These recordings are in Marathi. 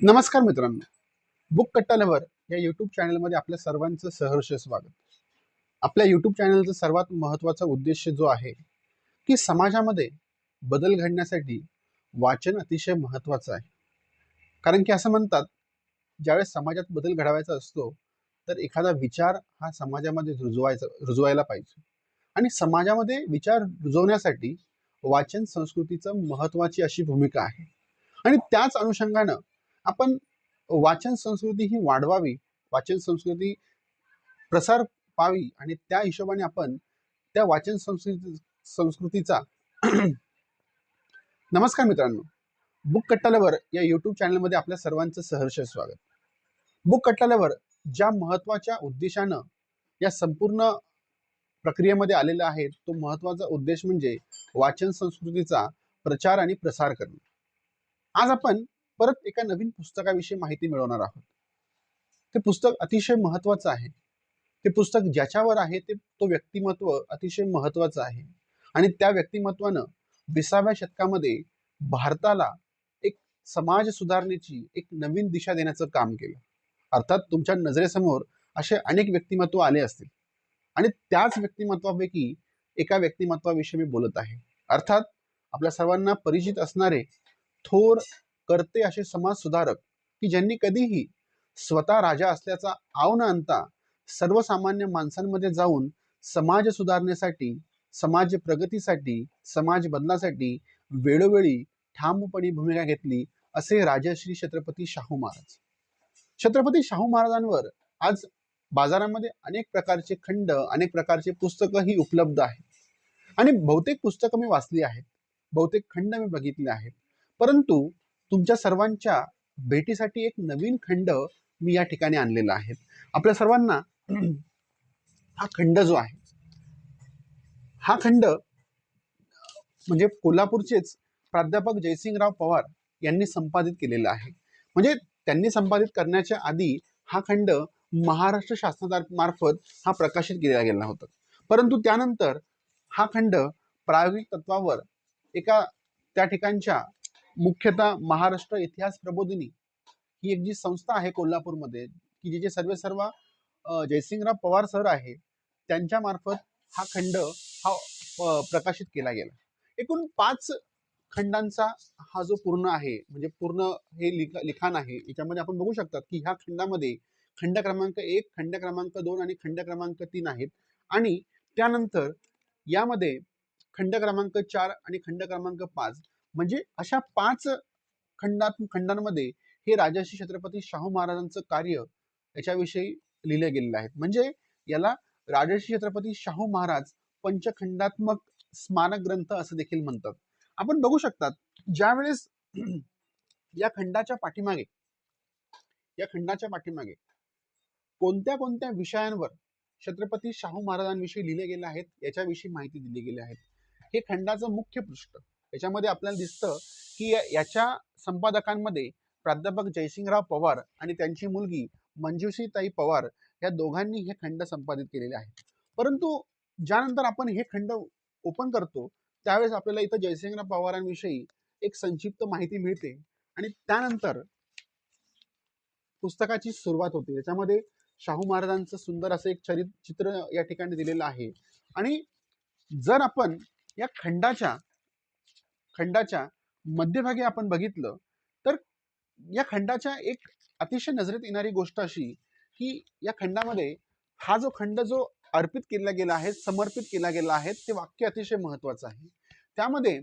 नमस्कार मित्रांनो. बुक कट्टालवर या यूट्यूब चॅनलमध्ये आपल्या सर्वांचं सहर्ष स्वागत. आपल्या यूट्यूब चॅनलचा सर्वात महत्त्वाचा उद्देश जो आहे की समाजामध्ये बदल घडण्यासाठी वाचन अतिशय महत्त्वाचं आहे. कारण की असं म्हणतात ज्यावेळेस समाजात बदल घडवायचा असतो तर एखादा विचार हा समाजामध्ये रुजवायचा रुजवायला पाहिजे. आणि समाजामध्ये विचार रुजवण्यासाठी वाचन संस्कृतीचं महत्त्वाची अशी भूमिका आहे. आणि त्याच अनुषंगानं आपण वाचन संस्कृती ही वाढवावी वाचन संस्कृती प्रसार पावी आणि त्या हिशोबाने आपण त्या वाचन संस्कृती संस्कृतीचा नमस्कार मित्रांनो. बुक कट्टाल्यावर या यूट्यूब चॅनलमध्ये आपल्या सर्वांचं सहर्ष स्वागत. बुक कट्टाल्यावर ज्या महत्त्वाच्या उद्देशानं या संपूर्ण प्रक्रियेमध्ये आलेला आहे तो महत्त्वाचा उद्देश म्हणजे वाचन संस्कृतीचा प्रचार आणि प्रसार करणे. आज आपण परत एका नवीन पुस्तकाविषयी माहिती मिळवणार आहोत. ते पुस्तक अतिशय महत्वाचं आहे. ते पुस्तक ज्याच्यावर आहे ते तो व्यक्तिमत्व अतिशय महत्वाचं आहे. आणि त्या व्यक्तिमत्वानं विसाव्या शतकामध्ये भारताला एक समाज सुधारणेची एक नवीन दिशा देण्याचं काम केलं. अर्थात तुमच्या नजरेसमोर असे अनेक व्यक्तिमत्व आले असतील. आणि त्याच व्यक्तिमत्वापैकी एका व्यक्तिमत्वाविषयी मी बोलत आहे. अर्थात आपल्या सर्वांना परिचित असणारे थोर करते असे समाज सुधारक की ज्यांनी कधीही स्वतः राजा असल्याचा आव न आणता सर्वसामान्य माणसांमध्ये जाऊन समाज सुधारण्यासाठी समाज प्रगतीसाठी समाज बदलासाठी वेळोवेळी ठामपणे भूमिका घेतली असे राजश्री छत्रपती शाहू महाराज. छत्रपती शाहू महाराजांवर आज बाजारामध्ये अनेक प्रकारचे खंड अनेक प्रकारचे पुस्तकं ही उपलब्ध आहेत. आणि बहुतेक पुस्तकं मी वाचली आहेत. बहुतेक खंड मी बघितले आहेत. परंतु तुमच्या सर्वांच्या भेटीसाठी एक नवीन खंड मी या ठिकाणी आणलेला आहे. आपल्या सर्वांना हा खंड जो आहे हा खंड म्हणजे कोल्हापूरचेच प्राध्यापक जयसिंगराव पवार यांनी संपादित केलेला आहे. म्हणजे त्यांनी संपादित करण्याच्या आधी हा खंड महाराष्ट्र शासनामार्फत हा प्रकाशित केला गेला होता. परंतु त्यानंतर हा खंड प्रायोगिक तत्वावर एका त्या ठिकाणच्या मुख्यतः महाराष्ट्र इतिहास प्रबोधिनी ही एक जी संस्था आहे कोल्हापूरमध्ये की जिचे सर्वे सर्व जयसिंगराव पवार सर आहे त्यांच्या मार्फत हा खंड हा प्रकाशित केला गेला. एकूण पाच खंडांचा हा जो पूर्ण आहे म्हणजे पूर्ण हे लिख लिखाण आहे याच्यामध्ये आपण बघू शकतात की ह्या खंडामध्ये खंड क्रमांक एक खंड क्रमांक दोन आणि खंड क्रमांक तीन आहेत. आणि त्यानंतर यामध्ये खंड क्रमांक चार आणि खंड क्रमांक पाच म्हणजे अशा पाच खंडात खंडांमध्ये हे राजर्षी छत्रपती शाहू महाराजांचं कार्य याच्याविषयी लिहिले गेलेलं आहे म्हणजे याला राजर्षी छत्रपती शाहू महाराज पंचखंडात्मक स्मारक ग्रंथ असं देखील म्हणतात. आपण बघू शकतात ज्यावेळेस या खंडाच्या पाठीमागे या खंडाच्या पाठीमागे कोणत्या कोणत्या विषयांवर छत्रपती शाहू महाराजांविषयी लिहिले गेले आहेत याच्याविषयी माहिती दिली गेली आहे. हे खंडाचं मुख्य पृष्ठ. याच्यामध्ये आपल्याला दिसतं की याच्या संपादकांमध्ये प्राध्यापक जयसिंगराव पवार आणि त्यांची मुलगी मंजुषीताई पवार या दोघांनी हे खंड संपादित केलेले आहेत. परंतु ज्यानंतर आपण हे खंड ओपन करतो त्यावेळेस आपल्याला इथं जयसिंगराव पवारांविषयी एक संक्षिप्त माहिती मिळते आणि त्यानंतर पुस्तकाची सुरुवात होते. याच्यामध्ये शाहू महाराजांचं सुंदर असं एक चरित चित्र या ठिकाणी दिलेलं आहे. आणि जर आपण या खंडाच्या खंडाच्या मध्यभागी आपण बघितलं तर या खंडाच्या एक अतिशय नजरेत येणारी गोष्ट अशी की या खंडामध्ये हा जो खंड जो अर्पित केला गेला आहे समर्पित केला गेला आहे ते वाक्य अतिशय महत्वाचं आहे. त्यामध्ये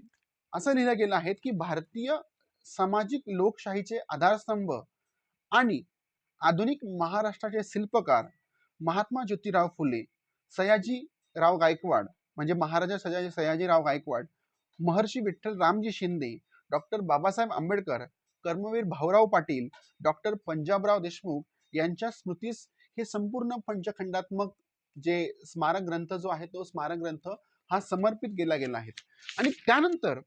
असं लिहिलं गेलं आहे की भारतीय सामाजिक लोकशाहीचे आधारस्तंभ आणि आधुनिक महाराष्ट्राचे शिल्पकार महात्मा ज्योतिराव फुले सयाजीराव गायकवाड म्हणजे महाराजा सयाजी सयाजीराव गायकवाड महर्षी विठ्ठल रामजी शिंदे डॉक्टर बाबासाहेब आंबेडकर कर्मवीर भाऊराव पाटील डॉक्टर पंजाबराव देशमुख यांच्या स्मृतीस हे संपूर्ण पंचखंडात्मक जे स्मारक ग्रंथ जो आहे तो स्मारक ग्रंथ हा समर्पित केला गेला आहे. आणि त्यानंतर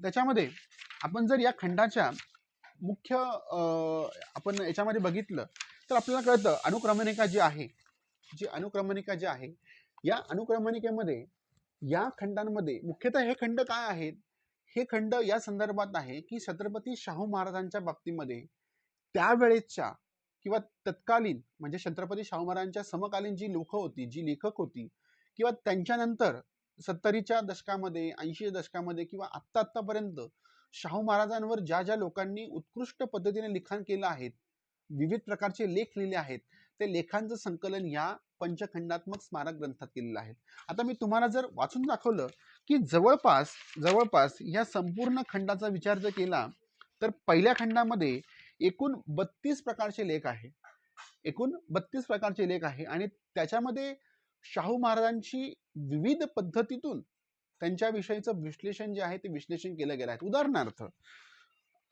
त्याच्यामध्ये आपण जर या खंडाच्या मुख्य आपण याच्यामध्ये बघितलं तर आपल्याला कळतं अनुक्रमणिका जी आहे जी अनुक्रमणिका जी आहे या अनुक्रमणिकेमध्ये या खंडांमध्ये मुख्यतः हे खंड काय आहेत? हे खंड या संदर्भात आहे की छत्रपती शाहू महाराजांच्या बाबतीमध्ये त्यावेळेच्या किंवा तत्कालीन म्हणजे छत्रपती शाहू महाराजांच्या समकालीन जी लोक होती जी लेखक होती किंवा त्यांच्यानंतर सत्तरीच्या दशकामध्ये ऐंशीच्या दशकामध्ये किंवा आत्ता आत्तापर्यंत शाहू महाराजांवर ज्या ज्या लोकांनी उत्कृष्ट पद्धतीने लिखाण केलं आहे विविध प्रकारचे लेख लिहिले आहेत ते लेखांचं संकलन या पंचखंडात्मक स्मारक ग्रंथात केलेलं आहे. आता मी तुम्हाला जर वाचून दाखवलं की जवळपास जवळपास या संपूर्ण खंडाचा विचार जर केला तर पहिल्या खंडामध्ये एकूण बत्तीस प्रकारचे लेख आहे. एकूण बत्तीस प्रकारचे लेख आहे आणि त्याच्यामध्ये शाहू महाराजांची विविध पद्धतीतून त्यांच्याविषयीचं विश्लेषण जे आहे ते विश्लेषण केलं गेलं आहे. उदाहरणार्थ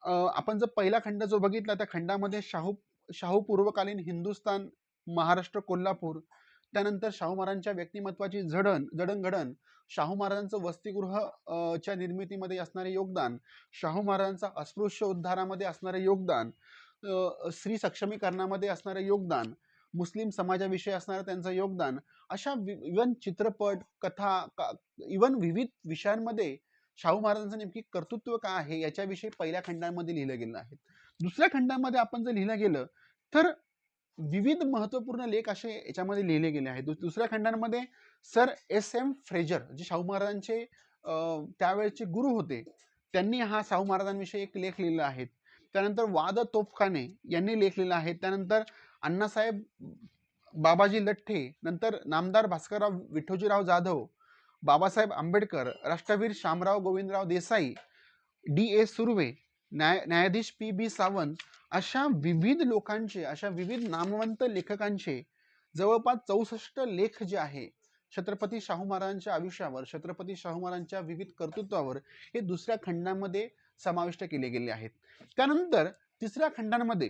आपण जर पहिला खंड जो बघितला त्या खंडामध्ये शाहू शाहू पूर्वकालीन हिंदुस्तान महाराष्ट्र कोल्हापूर. त्यानंतर शाहू महाराजांच्या व्यक्तिमत्वाची जडण जडणघडण शाहू महाराजांचं वसतिगृह च्या निर्मितीमध्ये असणारे योगदान शाहू महाराजांचा अस्पृश्य उद्धारामध्ये असणारे योगदान स्त्री सक्षमीकरणामध्ये असणारे योगदान मुस्लिम समाजाविषयी असणारं त्यांचं योगदान अशा इवन चित्रपट कथा इवन विविध विषयांमध्ये शाहू महाराजांचं नेमकी कर्तृत्व काय आहे याच्याविषयी पहिल्या खंडामध्ये लिहिलं गेलं आहे. दुसऱ्या खंडामध्ये आपण जर लिहिलं गेलं तर विविध महत्त्वपूर्ण लेख असे याच्यामध्ये लिहिले गेले आहेत. दुसऱ्या खंडांमध्ये सर एस. एम. फ्रेजर जे शाहू महाराजांचे त्यावेळचे त्यावेळेचे गुरु होते त्यांनी हा शाहू महाराजांविषयी एक लेख लिहिला आहे. त्यानंतर वाद तोफखाने यांनी लेख लिहिला आहे. त्यानंतर अण्णासाहेब बाबाजी लठ्ठे नंतर नामदार भास्करराव विठोजीराव जाधव बाबासाहेब आंबेडकर राष्ट्रवीर शामराव गोविंदराव देसाई डी. ए. सुर्वे न्याय न्यायाधीश पी बी सावंत अशा विविध लोकांचे अशा विविध नामवंत लेखकांचे जवळपास चौसष्ट लेख जे आहे छत्रपती शाहू महाराजांच्या आयुष्यावर छत्रपती शाहू महाराजांच्या विविध कर्तृत्वावर हे दुसऱ्या खंडामध्ये समाविष्ट केले गेले आहेत. त्यानंतर तिसऱ्या खंडांमध्ये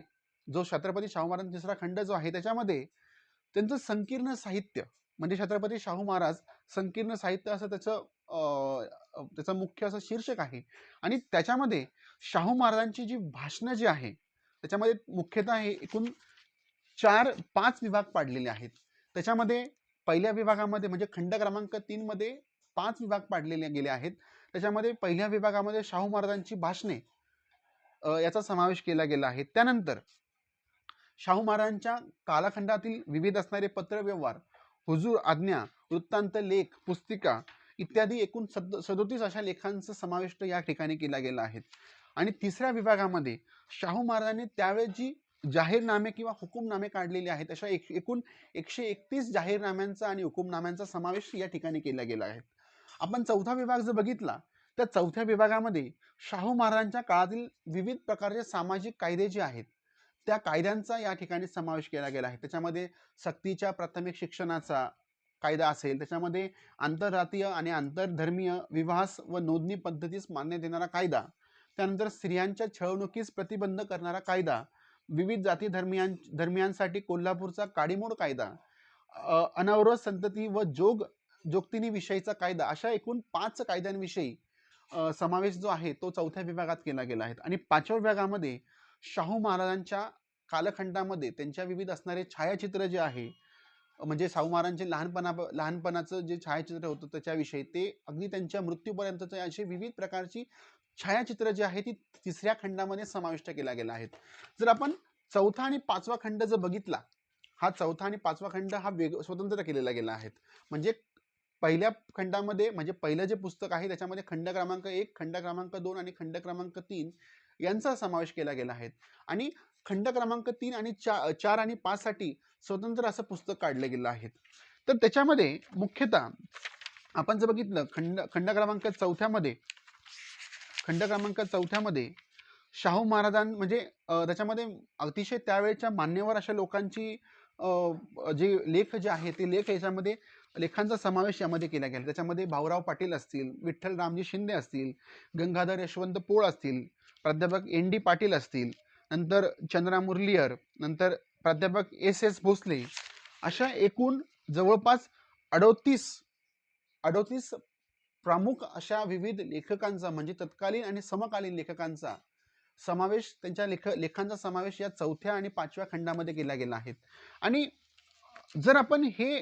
जो छत्रपती शाहू महाराज तिसरा खंड जो आहे त्याच्यामध्ये त्यांचं संकीर्ण साहित्य म्हणजे छत्रपती शाहू महाराज संकीर्ण साहित्य असं त्याचं त्याचा मुख्य असं शीर्षक आहे. आणि त्याच्यामध्ये शाहू महाराजांची जी भाषणं जी आहे त्याच्यामध्ये मुख्यतः हे एकूण चार पाच विभाग पाडलेले आहेत. त्याच्यामध्ये पहिल्या विभागामध्ये म्हणजे खंड क्रमांक तीनमध्ये पाच विभाग पाडलेले गेले आहेत. त्याच्यामध्ये पहिल्या विभागामध्ये शाहू महाराजांची भाषणे याचा समावेश केला गेला आहे. त्यानंतर शाहू महाराजांच्या कालखंडातील विविध असणारे पत्रव्यवहार हुजूर आज्ञा वृत्तांत लेख पुस्तिका इत्यादी एकूण सद सदोतीस अशा लेखांचा समावेश या ठिकाणी केला गेला आहे. आणि तिसऱ्या विभागामध्ये शाहू महाराजांनी त्यावेळेस जी जाहीरनामे किंवा हुकुमनामे काढलेले आहेत अशा एक एकूण एकशे एकतीस जाहीरनाम्यांचा आणि हुकुमनाम्यांचा समावेश या ठिकाणी केला गेला आहे. आपण चौथा विभाग जर बघितला तर चौथ्या विभागामध्ये शाहू महाराजांच्या काळातील विविध प्रकारचे सामाजिक कायदे जे आहेत त्या कायद्यांचा या ठिकाणी समावेश केला गेला आहे. त्याच्यामध्ये सक्तीच्या प्राथमिक शिक्षणाचा कायदा असेल त्याच्यामध्ये आंतरजातीय आणि आंतरधर्मीय विवाहास व नोंदणी पद्धतीस मान्य देणारा कायदा त्यानंतर स्त्रियांच्या छळवणुकीस प्रतिबंध करणारा कायदा विविध जाती धर्मियां धर्मियांसाठी कोल्हापूरचा काडीमोड कायदा अ, संतती व जोग जोगतिनी विषयीचा कायदा अशा एकूण पाच कायद्यांविषयी समावेश जो आहे तो चौथ्या विभागात केला गेला आहे आणि पाचव्या विभागामध्ये शाहू महाराजांच्या कालखंडामध्ये त्यांच्या विविध असणारे छायाचित्र जे आहे म्हणजे शाहू महाराजांचे लहानपणा लहानपणाचं जे छायाचित्र होतं त्याच्याविषयी ते अगदी त्यांच्या मृत्यूपर्यंतचे असे विविध प्रकारची छायाचित्र जी आहे ती तिसऱ्या खंडामध्ये समाविष्ट केल्या गेल्या आहेत. जर आपण चौथा आणि पाचवा खंड जर बघितला हा चौथा आणि पाचवा खंड हा वेग स्वतंत्र केलेला गेला आहे. म्हणजे पहिल्या खंडामध्ये म्हणजे पहिलं जे पुस्तक आहे त्याच्यामध्ये खंड क्रमांक एक खंड क्रमांक दोन आणि खंड क्रमांक तीन यांचा समावेश केला गेला आहे. आणि खंड क्रमांक तीन आणि चा चार आणि पाच साठी स्वतंत्र असं पुस्तक काढलं गेलं आहे. तर त्याच्यामध्ये मुख्यतः आपण जर बघितलं खंड खंड क्रमांक चौथ्यामध्ये खंड क्रमांक चौथ्यामध्ये शाहू महाराजां म्हणजे त्याच्यामध्ये अतिशय त्यावेळेच्या मान्यवर अशा लोकांची जे लेख जे आहे ते लेख याच्यामध्ये लेखांचा समावेश यामध्ये केला गेला. त्याच्यामध्ये भाऊराव पाटील असतील विठ्ठल रामजी शिंदे असतील गंगाधर यशवंत पोळ असतील प्राध्यापक एन डी पाटील असतील नंतर चंद्रा मुरलीयर नंतर प्राध्यापक एस एस भोसले अशा एकूण जवळपास अडोतीस अडोतीस प्रमुख अशा विविध लेखकांचा म्हणजे तत्कालीन आणि समकालीन लेखकांचा समावेश त्यांच्या लेख लेखांचा समावेश या चौथ्या आणि पाचव्या खंडामध्ये केला गेला आहे. आणि जर आपण हे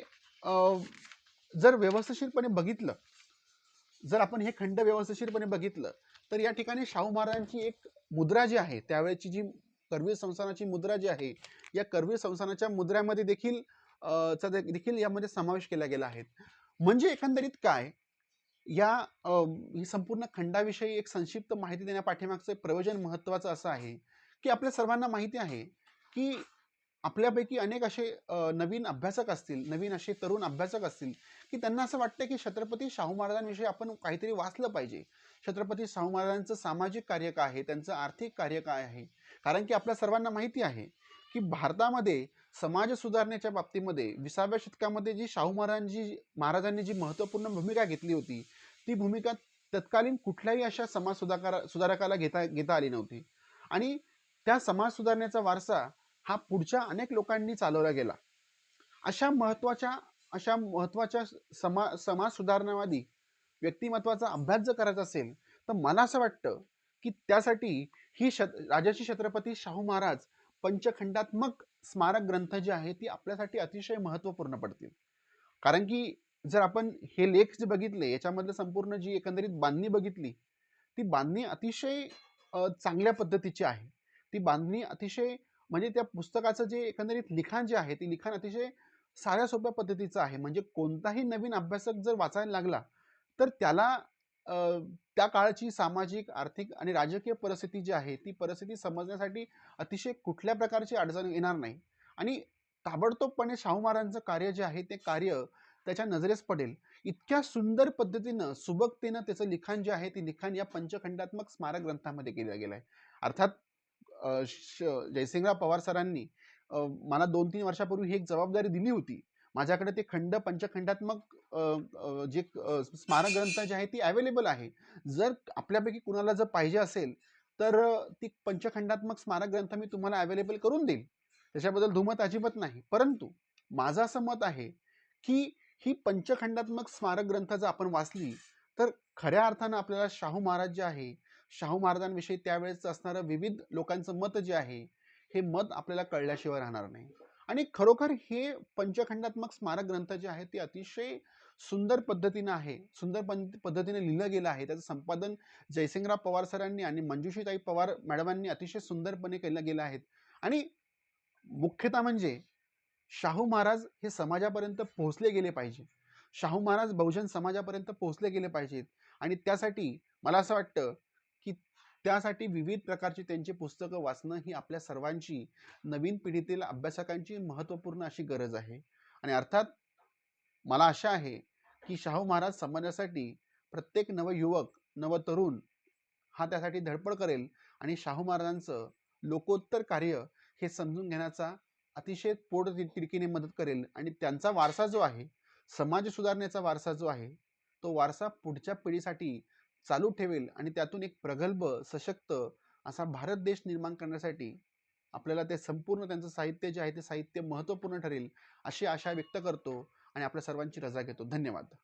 जर व्यवस्थितपणे बघितलं जर आपण हे खंड व्यवस्थितपणे बघितलं तर या ठिकाणी शाहू महाराजांची एक मुद्रा जी आहे त्यावेळेची जी करवीर संस्थानाची मुद्रा जी आहे या करवीर संस्थानाच्या मुद्रामध्ये देखील चा दे- देखील यामध्ये समावेश केला गेला आहे. म्हणजे एकंदरीत काय? या ही संपूर्ण खंडाविषयी एक संक्षिप्त माहिती देण्या पाठीमागचं प्रयोजन महत्त्वाचं असं आहे की आपल्या सर्वांना माहिती आहे की आपल्यापैकी अनेक असे नवीन अभ्यासक असतील नवीन असे तरुण अभ्यासक असतील की त्यांना असं वाटतं की छत्रपती शाहू महाराजांविषयी आपण काहीतरी वाचलं पाहिजे. छत्रपती शाहू महाराजांचं सामाजिक कार्य काय आहे? त्यांचं आर्थिक कार्य काय आहे? कारण की आपल्या सर्वांना माहिती आहे की भारतामध्ये समाज सुधारण्याच्या बाबतीमध्ये विसाव्या शतकामध्ये जी शाहू महाराजांची महाराजांनी जी महत्त्वपूर्ण भूमिका घेतली होती ती भूमिका तत्कालीन कुठल्याही अशा समाज सुधाकारा सुधारकाला घेता घेता आली नव्हती. आणि त्या समाज सुधारण्याचा वारसा हा पुढच्या अनेक लोकांनी चालवला गेला. अशा महत्त्वाच्या अशा महत्त्वाच्या समा समाज सुधारणावादी व्यक्तिमत्वाचा अभ्यास जर करायचा असेल तर मला असं वाटतं की त्यासाठी ही शत राजाची छत्रपती शाहू महाराज पंचखंडात्मक स्मारक ग्रंथ जे आहे ती आपल्यासाठी अतिशय महत्त्वपूर्ण पडतील. कारण की जर आपण हे लेख जे बघितले याच्यामधलं संपूर्ण जी एकंदरीत बांधणी बघितली ती बांधणी अतिशय चांगल्या पद्धतीची आहे. ती बांधणी अतिशय म्हणजे त्या पुस्तकाचं जे एकंदरीत लिखाण जे आहे ते लिखाण अतिशय साध्या सोप्या पद्धतीचं आहे. म्हणजे कोणताही नवीन अभ्यासक जर वाचायला लागला तर त्याला त्या काळाची सामाजिक आर्थिक आणि राजकीय परिस्थिती जी आहे ती परिस्थिती समजण्यासाठी अतिशय कुठल्या प्रकारची अडचण येणार नाही. आणि ताबडतोबपणे शाहू महाराजांचं कार्य जे आहे ते कार्य त्याच्या नजरेस पडेल. इतक्या सुंदर पद्धतीनं सुबकतेनं त्याचं लिखाण जे आहे ते लिखाण या पंचखंडात्मक स्मारक ग्रंथामध्ये केलं गेलं आहे अर्थात जयसिंगराव पवार सरांनी मला दोन तीन वर्षापूर्वी ही एक जबाबदारी दिली होती. माझ्याकडे ते खंड पंचखंडात्मक जे स्मारक ग्रंथ जे आहे ती अवेलेबल आहे. जर आपल्यापैकी कुणाला जर पाहिजे असेल तर ती पंचखंडात्मक स्मारक ग्रंथ मी तुम्हाला अवेलेबल करून देईल त्याच्याबद्दल धुमत अजिबात नाही. परंतु माझं असं मत आहे की ही पंचखंडात्मक स्मारक ग्रंथ जर आपण वाचली तर खऱ्या अर्थानं आपल्याला शाहू महाराज जे आहे शाहू महाराजांविषयी त्यावेळेस असणारं विविध लोकांचं मत जे आहे हे मत आपल्याला कळल्याशिवाय राहणार नाही. आणि खरोखर हे पंचखंडात्मक स्मारक ग्रंथ जे आहे ते अतिशय सुंदर पद्धतीनं आहे. सुंदर पद्धतीने लिहिलं गेलं आहे. त्याचं संपादन जयसिंगराव पवार सरांनी आणि मंजुषीताई पवार मॅडमांनी अतिशय सुंदरपणे केलं गेलं आहेत आणि मुख्यतः म्हणजे शाहू महाराज हे समाजापर्यंत पोहोचले गेले पाहिजे. शाहू महाराज बहुजन समाजापर्यंत पोहोचले गेले पाहिजेत. आणि त्यासाठी मला असं वाटतं त्यासाठी विविध प्रकारची त्यांची पुस्तकं वाचणं ही आपल्या सर्वांची नवीन पिढीतील अभ्यासकांची महत्त्वपूर्ण अशी गरज आहे. आणि अर्थात मला आशा आहे की शाहू महाराज समाजासाठी प्रत्येक नवयुवक नवतरुण हा त्यासाठी धडपड करेल आणि शाहू महाराजांचं लोकोत्तर कार्य हे समजून घेण्याचा अतिशय पोट तिडकीने मदत करेल. आणि त्यांचा वारसा जो आहे समाज सुधारण्याचा वारसा जो आहे तो वारसा पुढच्या पिढीसाठी चालू ठेवेल आणि त्यातून एक प्रगल्भ सशक्त असा भारत देश निर्माण करण्यासाठी आपल्याला ते संपूर्ण त्यांचं साहित्य जे आहे ते साहित्य महत्त्वपूर्ण ठरेल अशी आशा व्यक्त करतो आणि आपल्या सर्वांची रजा घेतो. धन्यवाद.